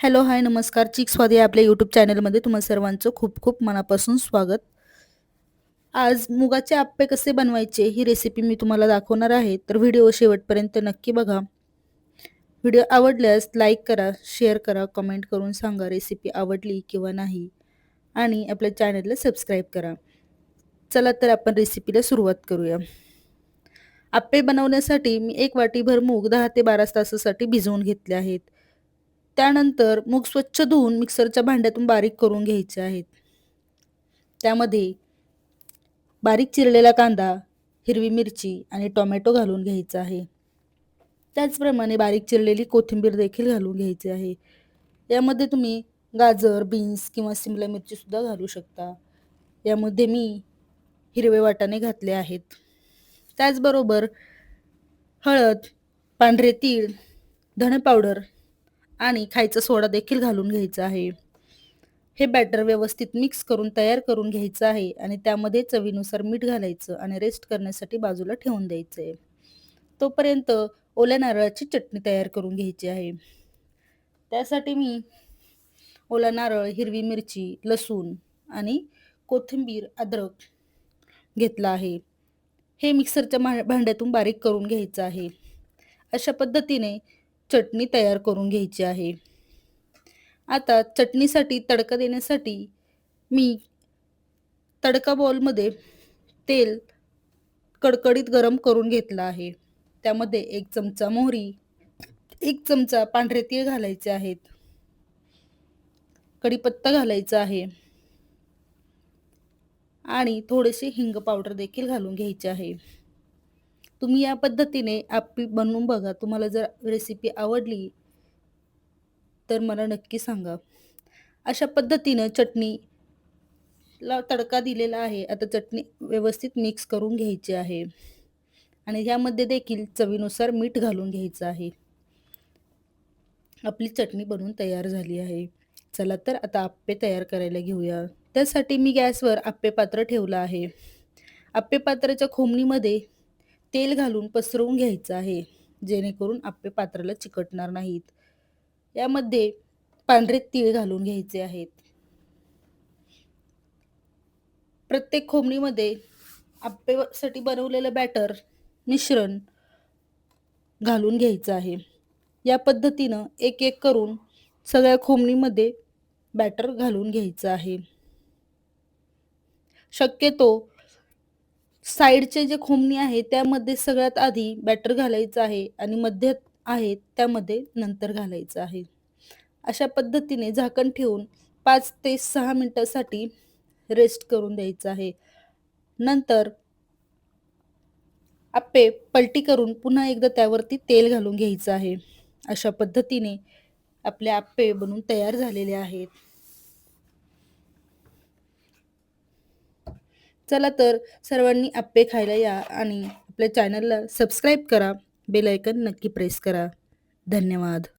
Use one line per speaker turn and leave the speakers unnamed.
Hello hi नमस्कार. चिक स्वादी या आपल्या यूट्यूब चॅनलमध्ये तुम्हा सर्वांचं खूप खूप मनापासून स्वागत. आज मुगाचे आप्पे कसे बनवायचे ही रेसिपी मी तुम्हाला दाखवणार आहे. तर व्हिडिओ शेवटपर्यंत नक्की बघा. व्हिडिओ आवडल्यास लाईक करा शेअर करा कमेंट करून सांगा रेसिपी आवडली किंवा नाही. आणि आपल्या चॅनलला सबस्क्राईब करा. चला तर आपण रेसिपीला सुरुवात करूया. आप्पे बनवण्यासाठी मी एक वाटीभर मूग दहा ते बारा तासासाठी भिजवून घेतले आहेत. त्यानंतर मूग स्वच्छ धुवून मिक्सरच्या भांड्यातून बारीक करून घ्यायचे आहेत. त्यामध्ये बारीक चिरलेला कांदा हिरवी मिरची आणि टोमॅटो घालून घ्यायचा आहे. त्याचप्रमाणे बारीक चिरलेली कोथिंबीर देखील घालून घ्यायची आहे. यामध्ये तुम्ही गाजर बीन्स किंवा सिमला मिरचीसुद्धा घालू शकता. यामध्ये मी हिरवे वाटाणे घातले आहेत. त्याचबरोबर हळद पांढरे तीळ धणे पावडर आणि खायचा सोडा देखील घालून घ्यायचा आहे. हे बॅटर व्यवस्थित मिक्स करून तयार करून घ्यायचं आहे आणि त्यामध्ये चवीनुसार मीठ घालायचं आणि रेस्ट करण्यासाठी बाजूला ठेवून द्यायचं. आहे तोपर्यंत ओल्या नारळाची चटणी तयार करून घ्यायची आहे. त्यासाठी मी ओला नारळ हिरवी मिरची लसूण आणि कोथिंबीर अद्रक घेतला आहे. हे मिक्सरच्या भांड्यातून बारीक करून घ्यायचं आहे. अशा पद्धतीने चटणी तयार करून घ्यायची आहे. आता चटणीसाठी तडका देण्यासाठी मी तडका बॉलमध्ये तेल कडकडीत गरम करून घेतलं आहे. त्यामध्ये एक चमचा मोहरी एक चमचा पांढरे तीळ घालायचे आहेत. कढीपत्ता घालायचा आहे. आणि थोडेसे हिंग पावडर देखील घालून घ्यायचे आहे. तुम्ही या पद्धतीने आप्पी बनवून बघा. तुम्हाला जर रेसिपी आवडली तर मला नक्की सांगा. अशा पद्धतीनं चटणीला तडका दिलेला आहे. आता चटणी व्यवस्थित मिक्स करून घ्यायची आहे. आणि ह्यामध्ये देखील चवीनुसार मीठ घालून घ्यायचं आहे. आपली चटणी बनवून तयार झाली आहे. चला तर आता आप्पे तयार करायला घेऊया. त्यासाठी मी गॅसवर आप्पे पात्र ठेवलं आहे. आप्पे पात्राच्या खोमणीमध्ये तेल घालून पसरवून घ्यायचं आहे जेणेकरून आप्पे पात्राला चिकटणार नाहीत. यामध्ये पांढरे तीळ घालून घ्यायचे आहेत. प्रत्येक खोबणीमध्ये आप्पेसाठी बनवलेलं बॅटर मिश्रण घालून घ्यायचं आहे. या पद्धतीनं एक एक करून सगळ्या खोमणीमध्ये बॅटर घालून घ्यायचं आहे. शक्यतो साईडचे जे खोमणी आहे त्यामध्ये सगळ्यात आधी बॅटर घालायचं आहे आणि मध्यात आहे त्यामध्ये नंतर घालायचं आहे. अशा पद्धतीने झाकण ठेवून पाच ते सहा मिनटासाठी रेस्ट करून द्यायचं आहे. नंतर आप्पे पलटी करून पुन्हा एकदा त्यावरती तेल घालून घ्यायचं आहे. अशा पद्धतीने आपले आप्पे बनून तयार झालेले आहेत. चला तर सर्वांनी आप्पे खायला या आणि आपल्या चॅनलला सबस्क्राईब करा. बेल आयकन नक्की प्रेस करा. धन्यवाद.